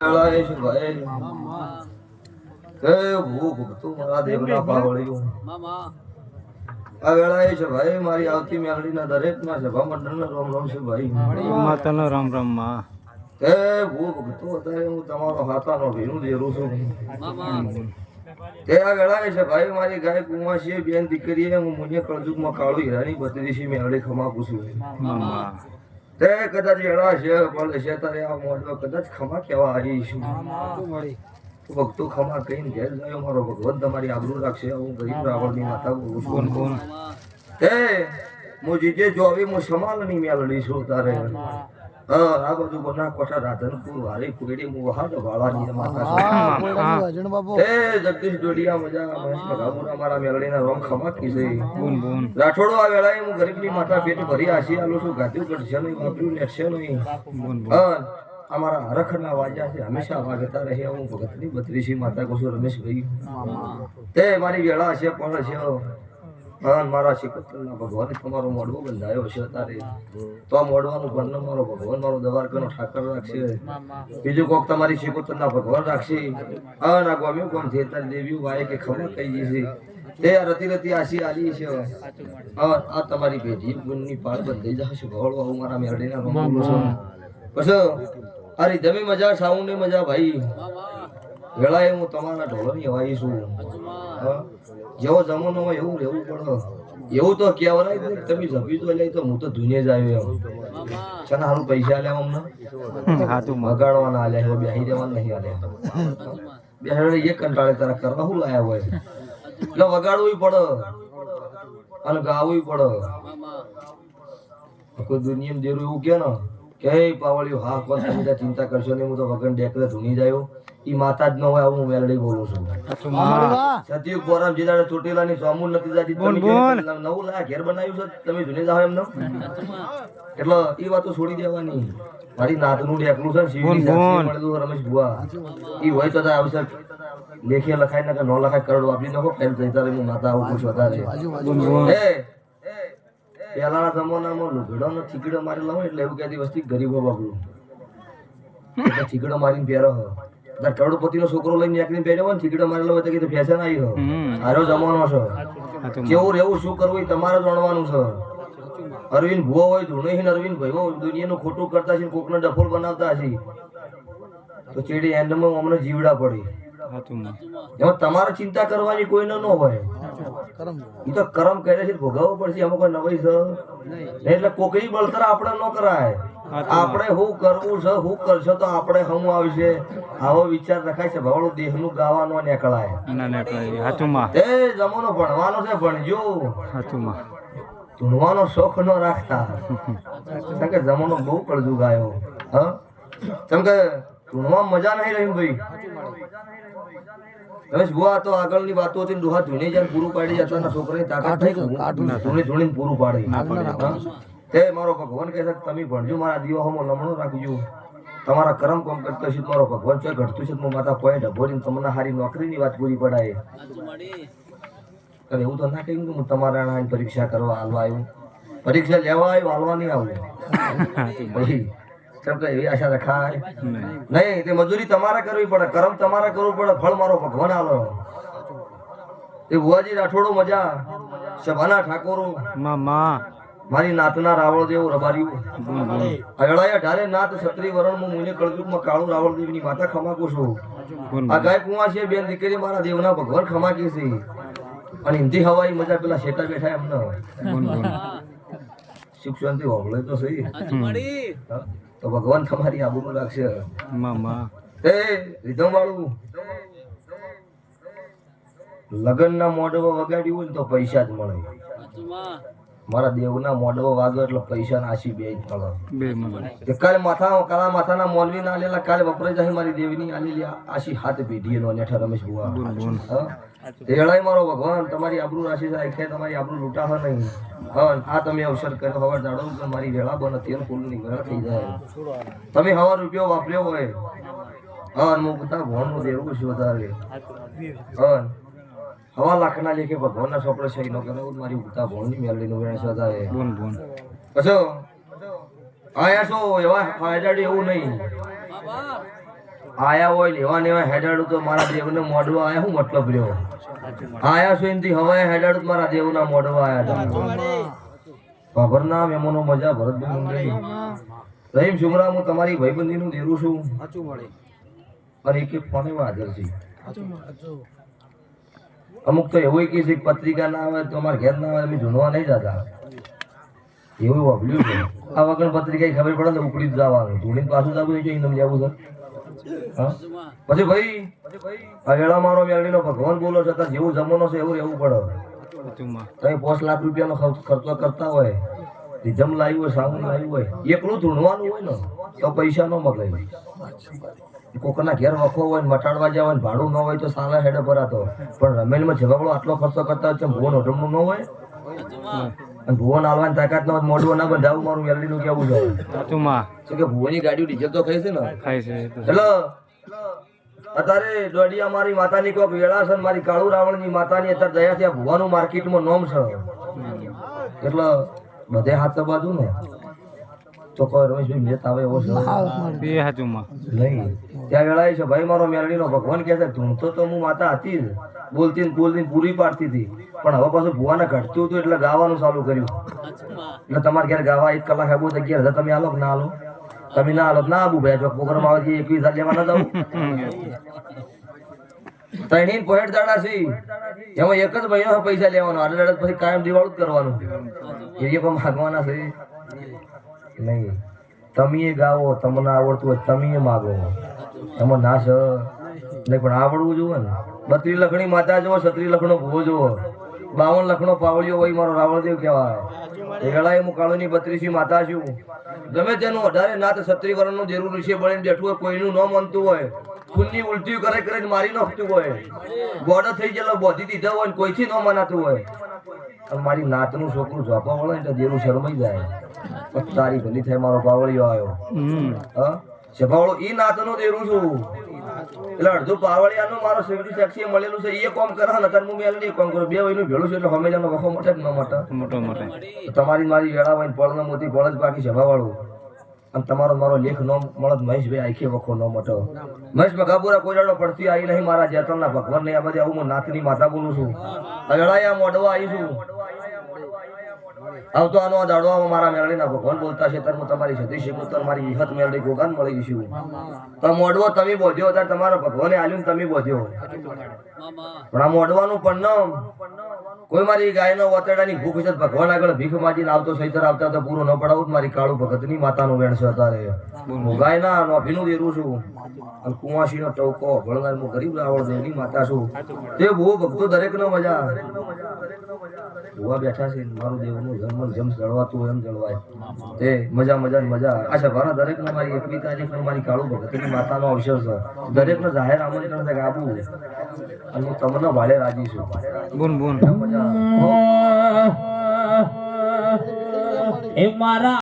વેળાએ છે ભાઈ કે ભૂખ ભૂખતું મારા દેવના પાવળિયું આ વેળાએ છે ભાઈ મારી આવતી મેલડીના દરેકના સભા મંડળના રોમ રોમ છે ભાઈ માતાનો રામ રામમાં કે ભૂખ ભૂખતું અત્યારે હું તમારો હાથાનો ભીનું દેરું છું તે આ વેળાએ છે ભાઈ મારી ગાય કુંવાસી બેન દીકરીએ હું મુનિય કળજુગમાં કાળું હીરાની બત્રીસી મેળડી ખમાકું છું તે કદાચ એડા છે પણ છે તારે આ મોઢો કદાચ ખમા કેવા આવી છું ભક્તો ખમા કહીને ઘેર ગયો મારો ભગવાન તમારી આબરૂ રાખશે હું ગરીબ રાવણની માતા બોલું કોણ કોણ? તે હું જીજે જોવી હું સમાલની મેલડી છું તારે. આ બધું કોઠા રાધનપુર વારી વાળાની માતા છું. એ જગદીશ જોડિયા મજા મહેશ મગામુરા મારા મેલડીના રોમ ખમા કીસે બોન બોન રાઠોડો આ વેળાએ હું ગરીબની માતા પેટ ભરી આશી આલું છું ગાધ્યું ઘટશે નહીં વાપર્યું લેશે નહીં. બોન બોન અમારા હરખના વાજા છે હંમેશા વાગતા રહે હું ભગતની બત્રીસી માતા કહું રમેશ ભાઈ તે મારી વેળા છે પણ છે. હા મારા શિકોતરના ભગવાન તમારો મોડવો બંધાયો છે તારે તો આ મોડવાનું બંધ મારો ભગવાન મારો દવારકાનો ઠાકર રાખશે. બીજું કોક તમારી શિકોતરના ભગવાન રાખશે. હા ના ગમ્યું કોણ છે? તારી દેવીઓ ભાઈ કે ખબર કઈ જશે તે રતી રતી આશી આલી છે. આ તમારી ભેજી ગુણની પાળ બંધાઈ જશે. ભવળો હું મારા મેરડીના છું પછી અરે જમી મજા સાઉન્ડની મજા ભાઈ. વેળાએ હું તમારા ઢોલની વાઈ છું? જેવો જમાનો હોય એવું રહેવું પડે. એવું તો કહેવાય ને. તમે જપી તો લઈ તો હું તો ધૂને જ આવ્યો એમ. છે ને હારું પૈસા આલ્યા અમને? હાથું મગાડવાના આલ્યા હવે બેહી દેવાના નહીં આલ્યા. બેહાડે એક કંટાળે તારા કરવા શું લાયા હોય? એટલે વગાડવું પડે. અને ગાવું પડે. કોઈ દુનિયામાં દેરું એવું કે ને? કે "હે પાવળિયું હા કોણ તમે ચિંતા કરશો નહીં હું તો વગર ડેકલે ધૂની જાયો ઈ માતા જ ન હોય આવું હું મેલડી બોલું છું. સતયુગ બોરામ જીદાડે ચોટીલાની સોમુલ નથી જાતી. નવું લાયા ઘેર બનાવ્યું છે? તમે ધૂને જાવ એમ એટલે એ વાતો છોડી દેવાની. મારી નાતનું ડેકલું છે શિવની. સાક્ષી મળેલું રમેશ ભુવા. એ હોય તો આવશે. લેખે લખાય ને કે ન લખાય કરોડ વાપરી નાખો ફેલ થઈ તારે હું માતા આવું ખુશ વધારે બોન બોન પહેલાના જમાનામાં લુગડો નો થીકડો મારેલો હોય એટલે એવું કહેતી વસ્તી ગરીબો એટલે થીકડો મારીને પહેરો. હો તાર કરોડપતિ નો છોકરો લઈને નીકળીને બેઠો હોય ને ટિકિટો મારેલો હોય તો કીધું ફેશન આવી હો હારો આરો જમાનો છે. કેવું રહેવું શું કરવું એ તમારે જાણવાનું છે. અરવિંદ ભુવો હોય ધૂણહીન અરવિંદ ભાઈઓ દુનિયાનું ખોટું કરતા છે કોકને ડફોલ બનાવતા છે તો ચેડી એન્ડમાં અમને જીવડા પડી. એમાં તમારે ચિંતા કરવાની કોઈને ન હોય. એ તો કરમ કહે છે ભોગવવું પડશે એમાં કોઈ નવાઈ છે. એટલે કોકરી બળતર આપણે ન કરાય. આપણે હું કરવું છે હું કરશો તો આપણે હમ આવશે. આવો વિચાર રખાય છે ભાવડું દેહનું ગાવાનો નીકળાય એ જમાનો ભણવાનો છે ભણજો. ધૂણવાનો શોખ ન રાખતા. કેમ કે જમાનો બહુ કળજુ ગાયો હા? કેમ કે ધૂણવામાં મજા નહીં રહી ભાઈ. તમે જુઓ તો આગળની વાતો હતી દોહા ધૂણી જાય પૂરું પાડી જતા ના છોકરાની તાકાત થઈ ધૂણી ધૂણી પૂરું પાડી. તે મારો ભગવાન કહે છે કે તમે ભણજો મારા દીવાઓમાં લમણો રાખજો. તમારા કરમ કોમ કરતો છે મારો ભગવાન છે ઘટતું છે માતા કોઈ અભોરીને તમને હારી નોકરીની વાત પૂરી પડાય. એવું તો ના કહ્યું કે હું તમારા પરીક્ષા કરવા હાલવા આવ્યું. પરીક્ષા લેવા આવ્યું હાલવા નહીં આવું કેમ કે એવી આશા રખાય? નહીં. તે મજૂરી તમારે કરવી પડે કર્મ તમારે કરવું પડે ફળ મારો ભગવાન આલો. એ ભુવાજી રાઠોડો મજા સભાના ઠાકોરો મામા. મારી નાતના રાવળ દેવ રબાર્યું અગળાયા ઢારે નાત છત્રી વરણમાં મુને કળજુગમાં કાળું રાવળ દેવની માતા ખમાકું છું આ ગાય કુંવા છે બેન દીકરી મારા દેવના ભગવાન ખમાકી છે. અને હિન્દી હવાઈ મજા પેલા શેટા બેઠા એમને. સુખ શાંતિ હોબળે તો સહી. હા? તો ભગવાન તમારી આબરૂ લાગશે મામા. એ રીધમ વાળું લગ્નના મોઢવા વગાડ્યું હોય ને તો પૈસા જ મળે. મારા દેવના મોઢો વાગ્યો એટલે પૈસા નાસી બે બે કાલે માથા કાલા માથાના મોલવી ના આલેલા કાલે વપરાઈ જાય મારી દેવીની આલેલી આશી હાથ પેઢીએ નો નેઠા રમેશ બુઆ? તેડાય મારો ભગવાન તમારી આબરૂ રાશિ થાય કે તમારી આબરૂ લૂંટા હે નહીં હન આ તમે અવસર કર્યો હવાર દાડો કે મારી વેળા બને તેલ ફૂલની વેળા થઈ જાય. તમે હવા રૂપિયો વાપર્યો હોય. હા હું બધા ભણનું દેવું છું વધારે. હા હવા લાખના લેખે ભગવાનના સોપડે છે એનો કરે મારી ઉતા ભણની મેલડીનું વેણ છે વધારે બોન બોન આયા છો એવા ફાયદા એવું નહીં. આયા હોય લેવા ને એવા હેડાડું તો મારા દેવને મોઢવા આયા હું મતલબ રહ્યો? આયા છો એનથી હવાએ હેડાડું તો મારા દેવના મોઢવા આયા હતા ખબરના મેમોનો મજા ભરતભાઈ મંડળી. રહીમ શુમરા હું તમારી ભાઈબંધીનું દેરું છું. અને એક એક ફોને હાજર છે અમુક તો એવું કહે છે પત્રિકા ના આવે તો અમારે ઘેર ના આવે, અમે જૂનવા નહીં જતા. એવું વાપર્યું છે. આ વગર પત્રિકા ખબર પડે ને ઉકળી જવાનું. ધૂળીને પાછું જવું છે તમને જવું છે. પછી ભાઈ, આ વેળા મારો મેળવીનો ભગવાન બોલો છે જેવું જમવાનો છે એવું રહેવું પડે. તમે પાંચ લાખ રૂપિયાનો ખર્ચ- ખર્ચો કરતા હોય રીઝમ લાવ્યું હોય, સાબુન લાવ્યું હોય, એકલું ધૂણવાનું હોય ને, તો પૈસા ન મગાય કોકના ઘેર વખો હોય ને મટાડવા જાય હોય ને ભાડું ન હોય તો સાલા હેડે ભરાતો. પણ રમેલમાં જવાબડો આટલો ખર્ચો કરતા હોય છે ભુવન હોટલનું ન હોય? અને ભુવન હાલવાની તાકાત ન હોય મોઢું ના બંધાવું મારું મેલડીનું કેવું છે? કે ભુવનની ગાડીઓ ડીઝલ તો ખાય છે ને? ખાય છે એ હેલો. અત્યારે દોડિયા મારી માતાની કોક વેળા છે મારી કાળુ રાવણની માતાની અત્યારે દયા થયા ભુવાનું માર્કેટમાં નોમ છે. એટલે બધે હાથ બાજુ ને. તો કોઈ રમેશભાઈ મેત આવે એવો છે એ નહીં. ત્યાં વેળાએ છે ભાઈ મારો મેરડીનો ભગવાન કહે છે ધૂમતો તો હું માતા હતી જ. બોલતી બોલતી પૂરી પાડતી હતી. પણ હવે પાછું ભુવાને ઘટતું હતું એટલે ગાવાનું ચાલુ કર્યું. એટલે તમારે ઘેર ગાવા એક કલાક આબુ તો તમે આલો ના આલો? તમે ના આલો ના આબુ ભાઈ પ્રોગ્રામ આવે છે એકવીસ હજાર લેવા ના જાવ ત્રણેય પોઈન્ટ દાડા છે. એમાં એક જ મહિનો પૈસા લેવાનો પછી કાયમ દિવાળું જ કરવાનું. એ પણ માગવાના છે. નહીં. તમે ગાવો, તમને આવડતું હોય તમે માગો. તમે ના છે નહીં, પણ આવડવું જોવે ને. બત્રી લખણી માતા જુઓ છત્રી લખણો ભૂવો જુઓ બાવન લખનો પાવળિયો હોય મારો રાવણદેવ કહેવાય. એ હું કાળુની બત્રીસી માતા છું. ગમે તેનું અઢારે નાથ છત્રી વર્ણનું દેરું ઋષિ બળીને બેઠું હોય કોઈનું ન માનતું હોય. ખૂનની ઉલટી કરે કરે મારી નાખતું હોય. ગોડો થઈ ગયેલો બોધી દીધો હોય ને કોઈથી ન મનાતું હોય. મારી નાતનું છોકરું ઝોપા વળે ને દેવું શરમાઈ જાય. તારી ભલી થાય મારો પાવળિયો આવ્યો હા? શભાવળો ઈ નાતનું દેરું છું. એટલે અડધું પાવળિયાનું મારો સિવિલ સેક્સી મળેલું છે એ કોમ કરે ને હું મેલડી કોમ કરું. બે વયનું ભેળું છે એટલે હમેજાનો વખો મોટે ન મોટા. મોટો મોટો. તમારી મારી વેળા હોય પળનો મોતી પળ જ બાકી સભાવાળું અને તમારો મારો લેખ નો મળત મહેશભાઈ આખી વખો નો મોટો. મહેશ મગાબુરા કોઈ પડતી આવી નહીં મારા જેતલના ભગવાન ને આ બધી આવું હું નાતની માતા બોલું છું. આ મોડવા આવી છું. આવતો આનો આ દાડો મારા મેળડીના ભગવાન બોલતા છે ત્યારે હું તમારી સતી શીખું મારી વિહત મેળવી ગોગાન મળી છું તો મોડવો તમે બોધ્યો ત્યારે તમારો ભગવાને આલ્યું તમે બોધ્યો પણ આ મોડવાનું પણ કોઈ મારી ગાયનો વતેડાની ભૂખ છે ભગવાન આગળ ભીખ માજીને આવતો સૈતર આવતા તો પૂરો ન પડાવું મારી કાળુ ભગતની માતાનું વેણ છે અત્યારે. હું ગાયના નોભીનું વેરું છું અને કુંવાસીનો ટોકો ભણનાર હું ગરીબ રાવળ દેવની માતા છું. તે બહુ ભક્તો દરેકનો મજા. ભૂવા બેઠા છે મારું દેવનું જન્મ જેમ જળવાતું એમ જળવાય. તે મજા મજા ને મજા. આ સભાના દરેક નો મારી એકવી તારીખ મારી કાળુ ભગતની માતાનો અવસર છે. દરેક ને જાહેર આમંત્રણ છે કે આવું અને હું તમને વાળે રાજી છું. બોન બોન મજા એ મારા